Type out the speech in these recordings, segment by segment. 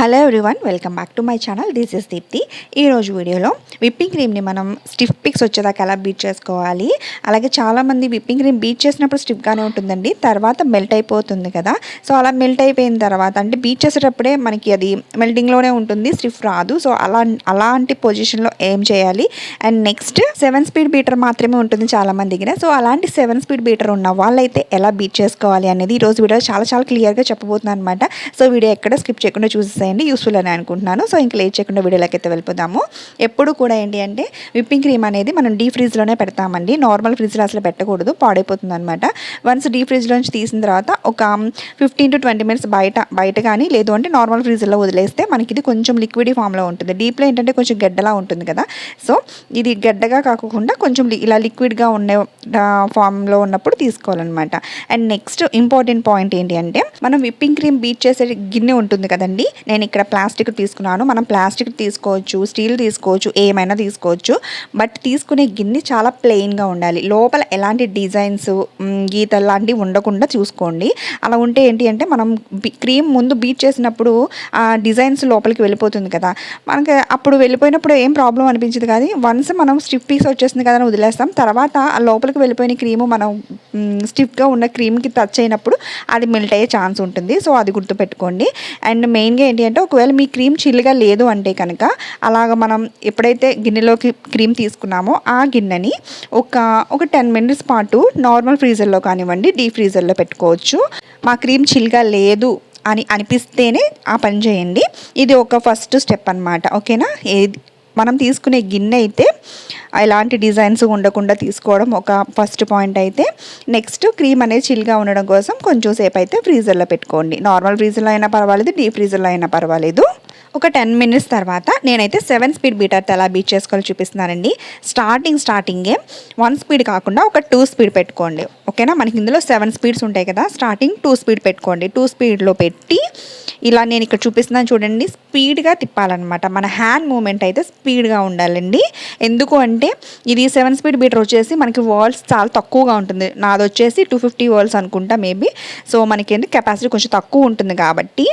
Hello everyone welcome back to my channel this is Dipti ఈరోజు వీడియోలో whipping క్రీమ్ని మనం స్టిఫ్ పిక్స్ వచ్చేదాకా ఎలా బీట్ చేసుకోవాలి? అలాగే చాలామంది విప్పింగ్ క్రీమ్ బీట్ చేసినప్పుడు స్టిఫ్గానే ఉంటుందండి. తర్వాత మెల్ట్ అయిపోతుంది కదా. సో అలా మెల్ట్ అయిపోయిన తర్వాత అంటే బీట్ చేసేటప్పుడే మనకి అది మెల్టింగ్లోనే ఉంటుంది స్టిఫ్ రాదు. సో అలా అలాంటి పొజిషన్లో ఏం చేయాలి? And next seven speed beater మాత్రమే ఉంటుంది చాలామంది దగ్గర. సో అలాంటి సెవెన్ స్పీడ్ బీటర్ ఉన్న వాళ్ళైతే ఎలా బీట్ చేసుకోవాలి అనేది ఈరోజు వీడియో చాలా చాలా క్లియర్గా చెప్పబోతున్నాను అనమాట సో వీడియో ఎక్కడ స్కిప్ చేయకుండా ఉంటాయండి యూస్ఫుల్ అని అనుకుంటున్నాను. సో ఇంకా లేట్ చేయకుండా వీడియోలోకి అయితే వెళ్ళిపోదాము. ఎప్పుడు కూడా ఏంటి అంటే విప్పింగ్ క్రీమ్ అనేది మనం డీ ఫ్రిడ్జ్లోనే పెడతామండి. నార్మల్ ఫ్రిడ్జ్లో అసలు పెట్టకూడదు పాడైపోతుంది అనమాట వన్స్ డీ ఫ్రిడ్జ్లోంచి తీసిన తర్వాత ఒక ఫిఫ్టీన్ టు ట్వంటీ మినిట్స్ బయట బయట కానీ లేదు అంటే నార్మల్ ఫ్రిడ్జ్లో వదిలేస్తే మనకి ఇది కొంచెం లిక్విడ్ ఫామ్లో ఉంటుంది. డీప్లో ఏంటంటే కొంచెం గడ్డలా ఉంటుంది కదా. సో ఇది గడ్డగా కాకుండా కొంచెం లి- ఇలా లిక్విడ్గా ఉండే ఫామ్లో ఉన్నప్పుడు తీసుకోవాలన్నమాట. అండ్ నెక్స్ట్ ఇంపార్టెంట్ పాయింట్ ఏంటి అంటే మనం విప్పింగ్ క్రీమ్ బీట్ చేసే గిన్నె ఉంటుంది కదండి. నేను నేను ఇక్కడ ప్లాస్టిక్ తీసుకున్నాను. మనం ప్లాస్టిక్ తీసుకోవచ్చు స్టీల్ తీసుకోవచ్చు ఏమైనా తీసుకోవచ్చు. బట్ తీసుకునే గిన్నె చాలా ప్లెయిన్గా ఉండాలి. లోపల ఎలాంటి డిజైన్స్ గీతలు లాంటివి ఉండకుండా చూసుకోండి. అలా ఉంటే ఏంటి అంటే మనం క్రీమ్ ముందు బీట్ చేసినప్పుడు ఆ డిజైన్స్ లోపలికి వెళ్ళిపోతుంది కదా. మనకి అప్పుడు వెళ్ళిపోయినప్పుడు ఏం ప్రాబ్లం అనిపించదు కానీ వన్స్ మనం స్టిఫ్ పీస్ వచ్చేసింది కదా అని వదిలేస్తాం. తర్వాత ఆ లోపలికి వెళ్ళిపోయిన క్రీము మనం స్టిఫ్గా ఉన్న క్రీమ్కి టచ్ అయినప్పుడు అది మెల్ట్ అయ్యే ఛాన్స్ ఉంటుంది. సో అది గుర్తుపెట్టుకోండి. అండ్ మెయిన్గా ఏంటి అంటే ఒకవేళ మీ క్రీమ్ చిల్లుగా లేదు అంటే కనుక అలాగ మనం ఎప్పుడైతే గిన్నెలోకి క్రీమ్ తీసుకున్నామో ఆ గిన్నెని ఒక ఒక టెన్ మినిట్స్ పాటు నార్మల్ ఫ్రీజర్లో కానివ్వండి డీ ఫ్రీజర్లో పెట్టుకోవచ్చు. మా క్రీమ్ చిల్గా లేదు అని అనిపిస్తేనే ఆ పని చేయండి. ఇది ఒక ఫస్ట్ స్టెప్ అన్నమాట. ఓకేనా? ఏది మనం తీసుకునే గిన్నె అయితే ఎలాంటి డిజైన్స్ ఉండకుండా తీసుకోవడం ఒక ఫస్ట్ పాయింట్ అయితే. నెక్స్ట్ క్రీమ్ అనేది చిల్గా ఉండడం కోసం కొంచెం సేపు అయితే ఫ్రీజర్లో పెట్టుకోండి. నార్మల్ ఫ్రీజర్లో అయినా పర్వాలేదు డీప్ ఫ్రీజర్లో అయినా పర్వాలేదు. ఒక టెన్ మినిట్స్ తర్వాత నేనైతే సెవెన్ స్పీడ్ బీటర్తో ఎలా బీట్ చేసుకోవాలో చూపిస్తున్నానండి. స్టార్టింగ్ స్టార్టింగే వన్ స్పీడ్ కాకుండా ఒక టూ స్పీడ్ పెట్టుకోండి. ఓకేనా? మనకి ఇందులో సెవెన్ స్పీడ్స్ ఉంటాయి కదా? స్టార్టింగ్ టూ స్పీడ్ పెట్టుకోండి. టూ స్పీడ్లో పెట్టి ఇలా నేను ఇక్కడ చూపిస్తున్నాను చూడండి. స్పీడ్గా తిప్పాలన్నమాట. మన హ్యాండ్ మూమెంట్ అయితే స్పీడ్గా ఉండాలండి. ఎందుకు అంటే ఇది సెవెన్ స్పీడ్ బీటర్ వచ్చేసి మనకి వాల్స్ చాలా తక్కువగా ఉంటుంది. నాది వచ్చేసి టూ ఫిఫ్టీ వాల్స్ అనుకుంటా మేబీ. సో మనకి ఏంటి కెపాసిటీ కొంచెం తక్కువ ఉంటుంది కాబట్టి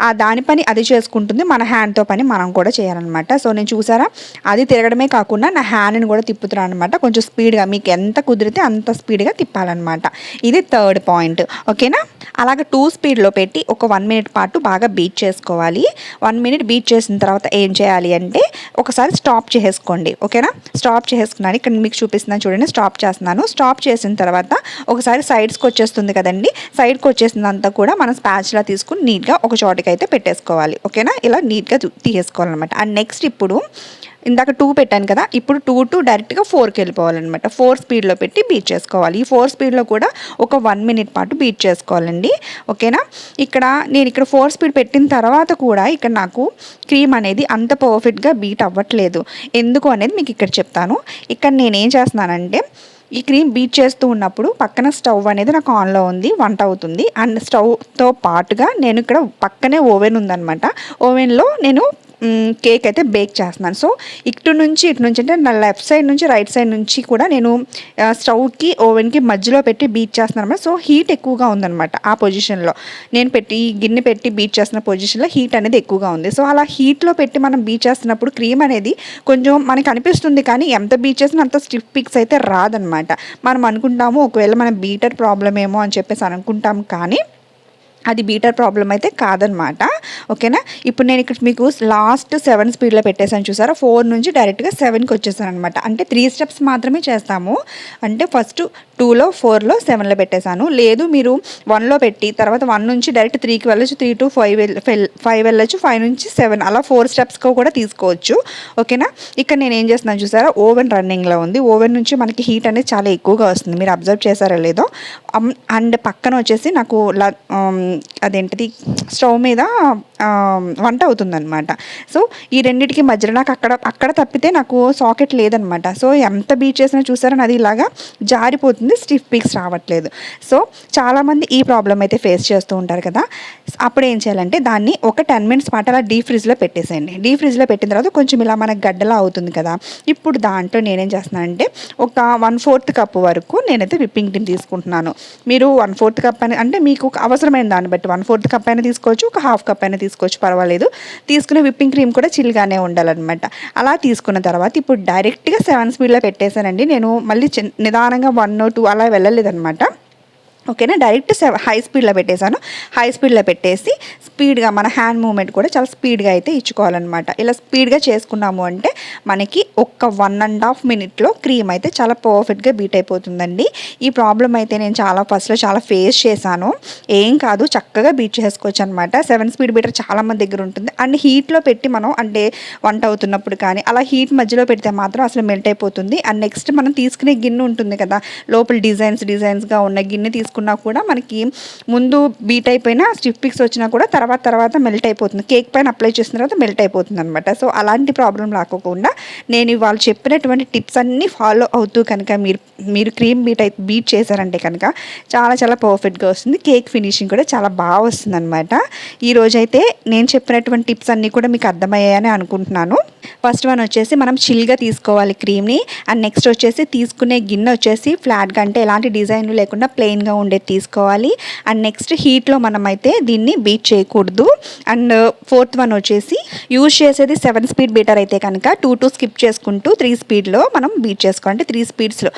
ఆ దాని పని అది చేసుకుంటుంది. మన హ్యాండ్తో పని మనం కూడా చేయాలన్నమాట. సో నేను చూసారా? అది తిరగడమే కాకుండా నా హ్యాండ్ని కూడా తిప్పుతున్నాను అనమాట కొంచెం స్పీడ్గా మీకు ఎంత కుదిరితే అంత స్పీడ్గా తిప్పాలన్నమాట. ఇది థర్డ్ పాయింట్ ఓకేనా అలాగే టూ స్పీడ్లో పెట్టి ఒక వన్ మినిట్ పాటు బాగా బీట్ చేసుకోవాలి. వన్ మినిట్ బీట్ చేసిన తర్వాత ఏం చేయాలి అంటే ఒకసారి స్టాప్ చేసేసుకోండి. ఓకేనా స్టాప్ చేసుకున్నాను ఇక్కడ మీకు చూపిస్తున్నాను చూడండి. స్టాప్ చేస్తున్నాను. స్టాప్ చేసిన తర్వాత ఒకసారి సైడ్స్కి వచ్చేస్తుంది కదండి. సైడ్కి వచ్చేసిందంతా కూడా మనం స్పాచ్లా తీసుకుని నీట్గా ఒక చోటకి అయితే పెట్టేసుకోవాలి ఓకేనా ఇలా నీట్గా తీసేసుకోవాలన్నమాట. అండ్ నెక్స్ట్ ఇప్పుడు ఇందాక టూ పెట్టాను కదా ఇప్పుడు టూ టు డైరెక్ట్గా ఫోర్కి వెళ్ళిపోవాలన్నమాట. ఫోర్ స్పీడ్లో పెట్టి బీట్ చేసుకోవాలి. ఈ ఫోర్ స్పీడ్లో కూడా ఒక వన్ మినిట్ పాటు బీట్ చేసుకోవాలండి. ఓకేనా? ఇక్కడ నేను ఇక్కడ ఫోర్ స్పీడ్ పెట్టిన తర్వాత కూడా ఇక్కడ నాకు క్రీమ్ అనేది అంత పర్ఫెక్ట్గా బీట్ అవ్వట్లేదు. ఎందుకు అనేది మీకు ఇక్కడ చెప్తాను. ఇక్కడ నేనేం చేస్తున్నానంటే ఈ క్రీమ్ బీట్ చేస్తూ ఉన్నప్పుడు పక్కన స్టవ్ అనేది నాకు ఆన్లో ఉంది వంట అవుతుంది. అండ్ స్టవ్తో పాటుగా నేను ఇక్కడ పక్కనే ఓవెన్ ఉందనమాట ఓవెన్లో నేను కేక్ అయితే బేక్ చేస్తున్నాను. సో ఇటు నుంచి ఇటు నుంచి అంటే నా లెఫ్ట్ సైడ్ నుంచి రైట్ సైడ్ నుంచి కూడా నేను స్టవ్కి ఓవెన్కి మధ్యలో పెట్టి బీట్ చేస్తున్నాను అనమాట సో హీట్ ఎక్కువగా ఉందన్నమాట ఆ పొజిషన్లో నేను పెట్టి ఈ గిన్నె పెట్టి బీట్ చేస్తున్న పొజిషన్లో హీట్ అనేది ఎక్కువగా ఉంది. సో అలా హీట్లో పెట్టి మనం బీట్ చేస్తున్నప్పుడు క్రీమ్ అనేది కొంచెం మనకి అనిపిస్తుంది కానీ ఎంత బీట్ చేసినా అంత స్టిఫ్ పిక్స్ అయితే రాదనమాట మనం అనుకుంటాము ఒకవేళ మన బీటర్ ప్రాబ్లం ఏమో అని చెప్పేసి అనుకుంటాం కానీ అది బీటర్ ప్రాబ్లం అయితే కాదనమాట. ఓకేనా? ఇప్పుడు నేను ఇక్కడ మీకు లాస్ట్ సెవెన్ స్పీడ్లో పెట్టేసాను చూసారా? ఫోర్ నుంచి డైరెక్ట్గా సెవెన్కి వచ్చేసాను అనమాట అంటే త్రీ స్టెప్స్ మాత్రమే చేస్తాము. అంటే ఫస్ట్ టూలో ఫోర్లో సెవెన్లో పెట్టేశాను. లేదు మీరు వన్లో పెట్టి తర్వాత వన్ నుంచి డైరెక్ట్ త్రీకి వెళ్ళొచ్చు త్రీ టు ఫైవ్ ఫైవ్ వెళ్ళచ్చు ఫైవ్ నుంచి సెవెన్ అలా ఫోర్ స్టెప్స్కి కూడా తీసుకోవచ్చు. ఓకేనా? ఇక్కడ నేను ఏం చేస్తున్నాను చూసారా? ఓవెన్ రన్నింగ్లో ఉంది. ఓవెన్ నుంచి మనకి హీట్ అనేది చాలా ఎక్కువగా వస్తుంది. మీరు అబ్జర్వ్ చేశారో లేదో. అండ్ పక్కన వచ్చేసి నాకు ల- అదేంటిది? స్టవ్ మీద వంట అవుతుందన్నమాట. సో ఈ రెండింటికి మధ్యలో నాకు అక్కడ అక్కడ తప్పితే నాకు సాకెట్ లేదనమాట సో ఎంత బీట్ చేసినా చూసారని అది ఇలాగా జారిపోతుంది. స్టిఫ్ పీక్స్ రావట్లేదు. సో చాలామంది ఈ ప్రాబ్లం అయితే ఫేస్ చేస్తూ ఉంటారు కదా. అప్పుడు ఏం చేయాలంటే దాన్ని ఒక టెన్ మినిట్స్ పాటు అలా డీ ఫ్రిడ్జ్లో పెట్టేసేయండి. డీ ఫ్రిడ్జ్లో పెట్టిన తర్వాత కొంచెం ఇలా మనకు గడ్డలా అవుతుంది కదా. ఇప్పుడు దాంట్లో నేనేం చేస్తున్నానంటే ఒక వన్ ఫోర్త్ కప్ వరకు నేనైతే విప్పింగ్ క్రీమ్ తీసుకుంటున్నాను. మీరు వన్ ఫోర్త్ కప్ అని అంటే మీకు అవసరమైన దాన్ని బట్టి వన్ ఫోర్త్ కప్ అయినా తీసుకోవచ్చు ఒక హాఫ్ కప్ అయినా తీసుకోవచ్చు పర్వాలేదు. తీసుకునే విప్పింగ్ క్రీమ్ కూడా చిల్గానే ఉండాలన్నమాట. అలా తీసుకున్న తర్వాత ఇప్పుడు డైరెక్ట్గా సెవెన్ స్పీడ్లో పెట్టేశానండి. నేను మళ్ళీ నిదానంగా వన్ టూ అలా వెళ్ళలేదన్నమాట. ఓకేనా? డైరెక్ట్ హై స్పీడ్లో పెట్టేశాను. హై స్పీడ్లో పెట్టేసి స్పీడ్గా మన హ్యాండ్ మూమెంట్ కూడా చాలా స్పీడ్గా అయితే ఇచ్చుకోవాలన్నమాట. ఇలా స్పీడ్గా చేసుకున్నాము అంటే మనకి ఒక్క వన్ అండ్ హాఫ్ మినిట్లో క్రీమ్ అయితే చాలా పర్ఫెక్ట్గా బీట్ అయిపోతుందండి. ఈ ప్రాబ్లం అయితే నేను చాలా ఫస్ట్లో చాలా ఫేస్ చేశాను. ఏం కాదు చక్కగా బీట్ చేసుకోవచ్చు అనమాట సెవెన్ స్పీడ్ బీటర్ చాలామంది దగ్గర ఉంటుంది. అండ్ హీట్లో పెట్టి మనం అంటే వంట అవుతున్నప్పుడు కానీ అలా హీట్ మధ్యలో పెడితే మాత్రం అసలు మెల్ట్ అయిపోతుంది. అండ్ నెక్స్ట్ మనం తీసుకునే గిన్నె ఉంటుంది కదా లోపల డిజైన్స్ డిజైన్స్గా ఉన్న గిన్నె రాసుకున్నా కూడా మనకి ముందు బీట్ అయిపోయినా స్టిఫ్ పిక్స్ వచ్చినా కూడా తర్వాత తర్వాత మెల్ట్ అయిపోతుంది. కేక్ పైన అప్లై చేసిన తర్వాత మెల్ట్ అయిపోతుంది అనమాట సో అలాంటి ప్రాబ్లం రాకోకుండా నేను ఇవాళ చెప్పినటువంటి టిప్స్ అన్నీ ఫాలో అవుతూ కనుక మీరు మీరు క్రీమ్ బీట్ అయి బీట్ చేశారంటే కనుక చాలా చాలా పర్ఫెక్ట్గా వస్తుంది. కేక్ ఫినిషింగ్ కూడా చాలా బాగా వస్తుంది అనమాట ఈరోజైతే నేను చెప్పినటువంటి టిప్స్ అన్నీ కూడా మీకు అర్థమయ్యాయని అనుకుంటున్నాను. ఫస్ట్ వన్ వచ్చేసి మనం చిల్గా తీసుకోవాలి క్రీమ్ని. అండ్ నెక్స్ట్ వచ్చేసి తీసుకునే గిన్నె వచ్చేసి ఫ్లాట్గా అంటే ఎలాంటి డిజైన్ లేకుండా ప్లెయిన్గా ఉండేది తీసుకోవాలి. అండ్ నెక్స్ట్ హీట్లో మనం అయితే దీన్ని బీట్ చేయకూడదు. అండ్ ఫోర్త్ వన్ వచ్చేసి యూజ్ చేసేది సెవెన్ స్పీడ్ బీటర్ అయితే కనుక టూ టూ స్కిప్ చేసుకుంటూ త్రీ స్పీడ్లో మనం బీట్ చేసుకోవాలి. త్రీ స్పీడ్స్లో.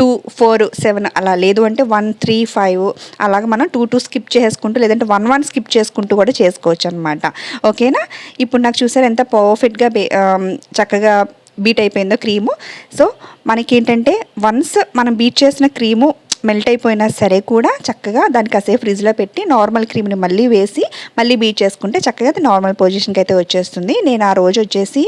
టూ ఫోర్ సెవెన్ అలా లేదు అంటే వన్ త్రీ ఫైవ్ అలాగ మనం టూ టూ స్కిప్ చేసుకుంటూ లేదంటే వన్ వన్ స్కిప్ చేసుకుంటూ కూడా చేసుకోవచ్చు అనమాట ఓకేనా? ఇప్పుడు నాకు చూసారు ఎంత పర్ఫెక్ట్గా Um, చక్కగా బీట్ అయిపోయిందో క్రీము. సో మనకేంటంటే వన్స్ మనం బీట్ చేసిన క్రీము మెల్ట్ అయిపోయినా సరే కూడా చక్కగా దాన్ని కాసేపు ఫ్రిడ్జ్లో పెట్టి నార్మల్ క్రీమ్ని మళ్ళీ వేసి మళ్ళీ బీట్ చేసుకుంటే చక్కగా అది నార్మల్ పొజిషన్కి అయితే వచ్చేస్తుంది. నేను ఆ రోజు వచ్చేసి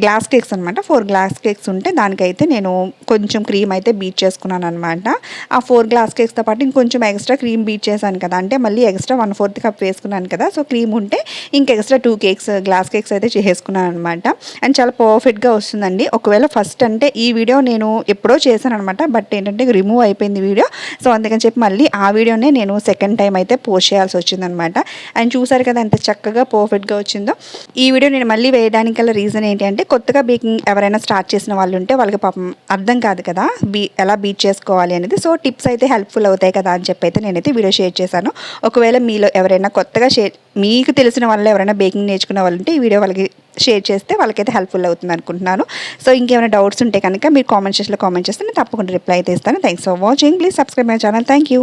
గ్లాస్ కేక్స్ అనమాట ఫోర్ గ్లాస్ కేక్స్ ఉంటే దానికైతే నేను కొంచెం క్రీమ్ అయితే బీట్ చేసుకున్నాను అనమాట ఆ ఫోర్ గ్లాస్ కేక్స్తో పాటు ఇంకొంచెం ఎక్స్ట్రా క్రీమ్ బీట్ చేశాను కదా. అంటే మళ్ళీ ఎక్స్ట్రా వన్ ఫోర్త్ కప్ వేసుకున్నాను కదా. సో క్రీమ్ ఉంటే ఇంక extra two cakes glass cakes అయితే చేసుకున్నాను అనమాట అండ్ చాలా పర్ఫెక్ట్గా వస్తుందండి. ఒకవేళ ఫస్ట్ అంటే ఈ వీడియో నేను ఎప్పుడో చేశాను అనమాట బట్ ఏంటంటే రిమూవ్ అయిపోయింది వీడియో సో అందుకని చెప్పి మళ్ళీ ఆ వీడియోనే నేను సెకండ్ టైం అయితే పోస్ట్ చేయాల్సి వచ్చిందనమాట అండ్ చూసారు కదా ఎంత చక్కగా పర్ఫెక్ట్గా వచ్చిందో. ఈ వీడియో నేను మళ్ళీ వేయడానికి రీజన్ ఏంటి ఏంటి అంటే కొత్తగా బేకింగ్ ఎవరైనా స్టార్ట్ చేసిన వాళ్ళు ఉంటే వాళ్ళకి పాపం అర్థం కాదు కదా బీ ఎలా బీట్ చేసుకోవాలి అనేది. సో టిప్స్ అయితే హెల్ప్ఫుల్ అవుతాయి కదా అని చెప్పి అయితే నేనైతే వీడియో షేర్ చేశాను. ఒకవేళ మీలో ఎవరైనా కొత్తగా షేర్ మీకు తెలిసిన వాళ్ళు ఎవరైనా బేకింగ్ నేర్చుకున్న వాళ్ళు ఉంటే ఈ వీడియో వాళ్ళకి షేర్ చేస్తే వాళ్ళకైతే హెల్ప్ఫుల్ అవుతుంది అనుకుంటున్నాను. సో ఇంకేమైనా డౌట్స్ ఉంటే కనుక మీరు కామెంట్ సెక్షన్లో కామెంట్ చేస్తే నేను తప్పకుండా రిప్లై అయితే ఇస్తాను. Thanks for watching. Please subscribe my channel. Thank you.